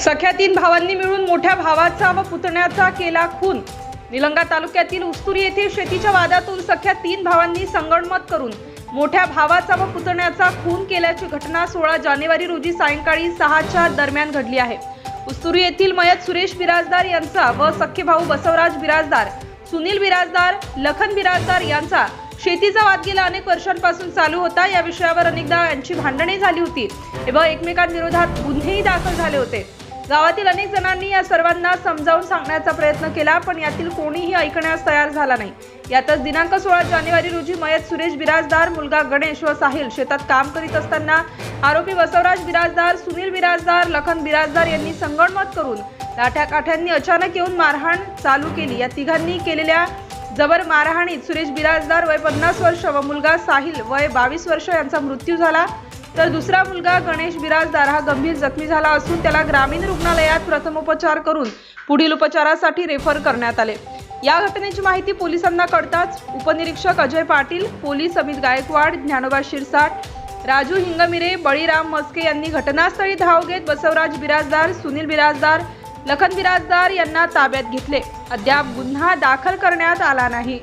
सख्या तीन भावांनी मिळून मोठ्या भावाचा व पुतण्याचा केला खून. निलंगा तालुक्यातील उस्तुरी येथे शेतीच्या वादातून सख्या तीन भावांनी संगणमत करून मोठ्या भावाचा व पुतण्याचा खून केल्याची घटना सोळा जानेवारी रोजी सायंकाळी सहाच्या दरम्यान घडली आहे. उस्तुरी येथील मयत सुरेश बिराजदार यांचा व सख्खे भाऊ बसवराज बिराजदार सुनील बिराजदार लखन बिराजदार यांचा शेतीचा वाद गेल्या अनेक वर्षांपासून चालू होता. या विषयावर अनेकदा यांची भांडणे झाली होती. व एकमेकांविरोधात गुन्हेही दाखल झाले होते. गावातील अनेक जणांनी या सर्वांना समजावून सांगण्याचा प्रयत्न केला पण यातील कोणीही ऐकण्यास तयार झाला नाही. यातच दिनांक सोळा जानेवारी रोजी मयत सुरेश बिराजदार मुलगा गणेश व साहिल शेतात काम करीत असताना आरोपी बसवराज बिराजदार सुनील बिराजदार लखन बिराजदार यांनी संगणमत करून लाठ्याकाठ्यांनी अचानक येऊन मारहाण चालू केली. या तिघांनी केलेल्या जबर मारहाणीत सुरेश बिराजदार वय पन्नास वर्ष व मुलगा साहिल वय बावीस वर्ष यांचा मृत्यू झाला. तर दुसरा मुलगा गणेश बिराजदार हा गंभीर जखमी झाला असून त्याला ग्रामीण रुग्णालयात प्रथमोपचार करून पुढील उपचारासाठी रेफर करण्यात आले. या घटनेची माहिती पोलिसांना कळताच उपनिरीक्षक अजय पाटील पोलीस अमित गायकवाड ज्ञानोबा शिरसाट राजू हिंगमिरे बळीराम मस्के यांनी घटनास्थळी धाव घेत बसवराज बिराजदार सुनील बिराजदार लखन बिराजदार यांना ताब्यात घेतले. अद्याप गुन्हा दाखल करण्यात आला नाही.